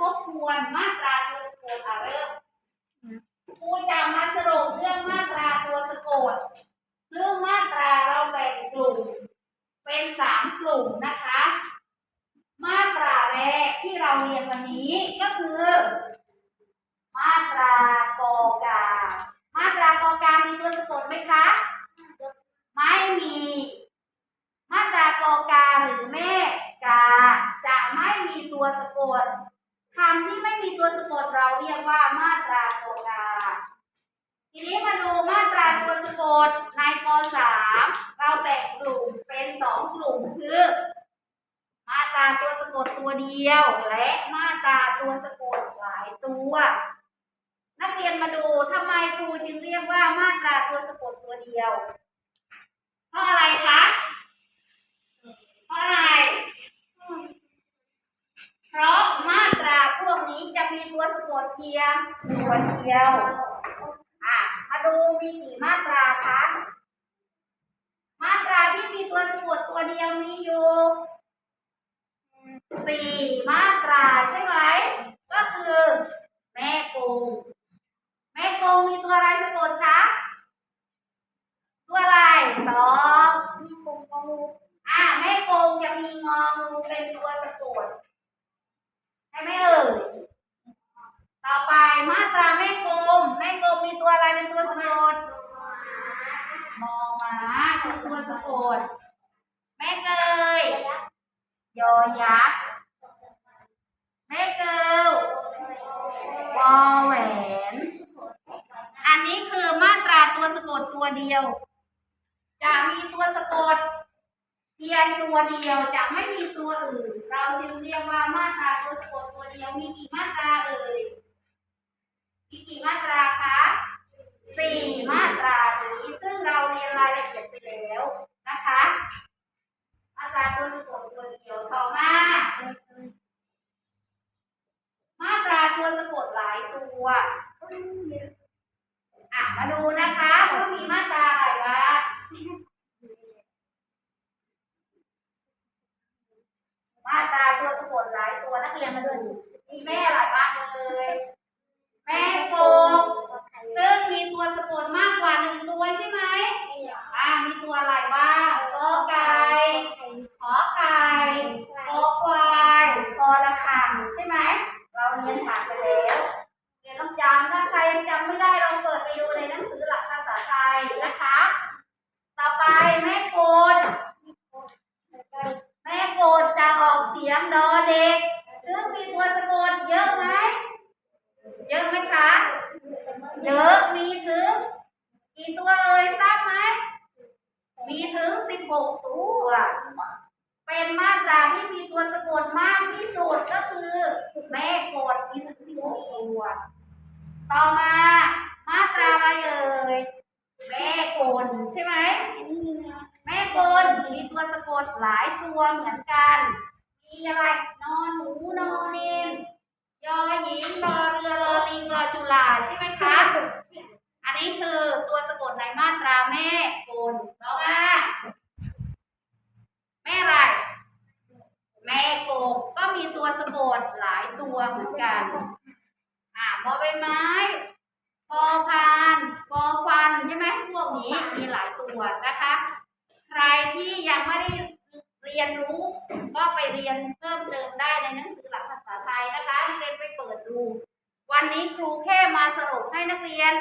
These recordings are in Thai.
ทบทวนมาตราตัวสะกดอะเริ่มครูจะมาสรุปเรื่องมาตราตัวสะกด ซึ่งมาตราเราแบ่งกลุ่ม เป็นสามกลุ่มนะคะ มาตราแรกที่เราเรียนวันนี้ก็คือ มาตรากอกา มาตรากอกามีตัวสะกดไหมคะ ไม่มี มาตรากอกาหรือแม่กา จะไม่มีตัวสะกดคำที่ไม่มีตัวสะกดเราเรียกว่ามาตรากอกา ทีนี้มาดูมาตรา ตัวสะกดในป .3 เราแบ่งกลุ่มเป็นสองกลุ่มคือ มาตราตัวสะกดตัวเดียว และมาตราตัวสะกดหลายตัว นักเรียนมาดูทำไมครูจึงเรียกว่ามาตราตัวสะกดตัวเดียว เพราะอะไรคะ เพราะอะไร เพราะมาตราพวกนี้จะมีตัวสะกดเพียงตัวเดียว มีกี่มาตราคะ มาตราที่มีตัวสะกดตัวเดียวมีอยู่สี่มาตราใช่ไหม ก็คือ แม่กงแม่กงมีตัวอะไรสะกดคะ ตัวอะไรตอบมีกงงูอะแม่กงจะมีงองูเป็นตัวสะกดใช่ไหมเอ่ย ต่อไปมาตราแม่กลมแม่กลมมีตัวอะไรเป็นตัวสะกดมอม้าคือ ตัวสะกดแม่เกยยอยักษ์แม่เกลวอแหวน อันนี้คือมาตราตัวสะกดตัวเดียว จะมีตัวสะกดเพียงตัวเดียวจะไม่มีตัวอื่น เราจึงเรียกว่ามาตราตัวสะกดตัวเดียวมีกี่มาตราเอ่ยมีกี่มาตราคะสี่มาตรานี้ซึ่งเราเรียนรายละเอียดไปแล้วนะคะ มาตราตัวสะกดตัวเดียวต่อมา มาตราตัวสะกด หลายตัวอะมาดูนะคะว่ามีมาตราอะไรบ้างมาตราตัวสะกดหลายตัวนักเรียนมาดูมีแม่หลายบ้างเลย แม่โกงซึ่งมีตัวสะกดมากกว่าหนึ่งตัวใช่ไหมอ่ามีตัวอะไรบ้างกอไก่ขอไก่คอควายคอระฆังใช่ไหม เราเรียนผ่านไปแล้วเรียนต้องจำถ้าใครยังจำไม่ได้ลองเปิดไปดูในหนังสือหลักภาษาไทยนะคะ ต่อไปแม่โกนแม่โกนจะออกเสียงดอเด็ก ซึ่งมีตัวสะกดเยอะไหม เยอะไหมคะ เยอะ มีถึง กี่ตัวเอ่ยทราบไหม มีถึงสิบหกตัว เป็นมาตราที่มีตัวสะกดมากที่สุดก็คือแม่กดมีถึงสิบหกตัว ต่อมามาตราอะไรเอ่ยแม่กลใช่ไหมแม่กลมีตัวสะกดหลายตัวเหมือนกัน มีอะไรนอนหนูนอนเนนยอหญิงรอเรือรอลิงรอจุฬาใช่ไหมคะ อันนี้คือตัวสะกดในมาตราแม่กลแล้วว่า แม่อะไร แม่โกบก็มีตัวสะกดหลายตัวเหมือนกัน อ่าบอใบไม้พอพานพอฟันใช่ไหมพวกนี้มีหลายตัวนะคะ ใครที่ยังไม่ได้เรียนรู้ ก็ไปเรียนเพิ่มเติมได้ในหนังสือหลักภาษาไทยนะคะเรียนไปเปิดดู วันนี้ครูแค่มาสรุปให้นักเรียน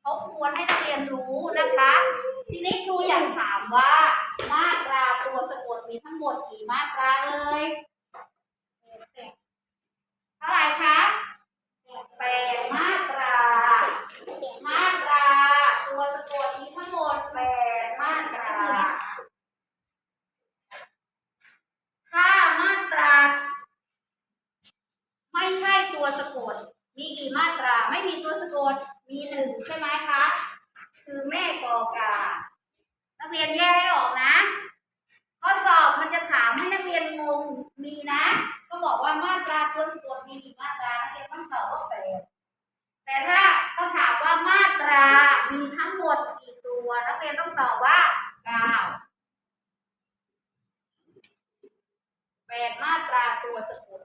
เขาควรให้นักเรียนรู้นะคะ ทีนี้ครูอยากถามว่า มาตราตัวสะกดมีทั้งหมดกี่มาตราเลยเท่าไหร่คะแปดมาตรา มาตรา ตัวสะกดมีทั้งหมดแปดมาตรา ถ้ามาตรา ไม่ใช่ตัวสะกด มีกี่มาตรา ไม่มีตัวสะ กดมีหนึ่งใช่ไหมคะ คือแม่กอกานักเรียนแยกให้ออกนะข้อสอบมันจะถามให้นักเรียนงงมีนะ ก็บอกว่ามาตราตัวสะกดมีกี่มาตรานักเรียนต้องตอบว่าแปดแต่ถ้าเขาถามว่ามาตรามีทั้งหมดกี่ตัวนักเรียนต้องตอบว่าเก้าแปดมาตราตัวสะกด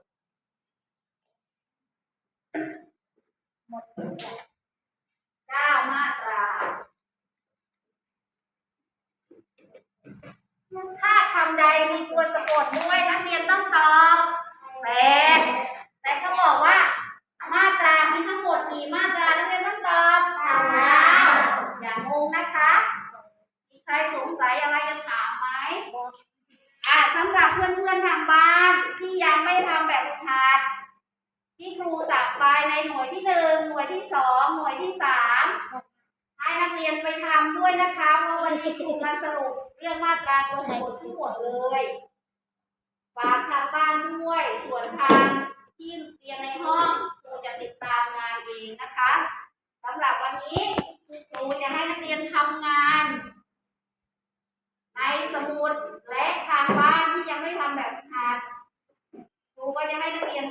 เก้ามาตรา ถ้าคำใดมีตัวสะกดด้วยนักเรียนต้องตอบแปดแต่เขาบอกว่า มาตรามีทั้งหมดกี่มาตรานักเรียนต้องตอบเก้าอย่างงงนะคะ มีใครสงสัยอะไรจะถามไหมอ่าสำหรับเพื่อนๆทางบ้านที่ยังไม่ทำแบบฝึกหัดที่ครูสั่งไปในหน่วยที่หนึ่งหน่วยที่สองหน่วยที่สาม เรียนไปทำด้วยนะคะเพราะวันนี้ครูมาสรุปเรื่องมาตราตัวสะกดทั้งหมดเลยฝากทางบ้านด้วยส่วนทางที่เรียนในห้องครูจะติดตามงานเองนะคะสำหรับวันนี้ครูจะให้นักเรียนทำงาน ในสมุดและทางบ้านที่ยังไม่ทำแบบฝึกหัดครูก็จะให้นักเรียน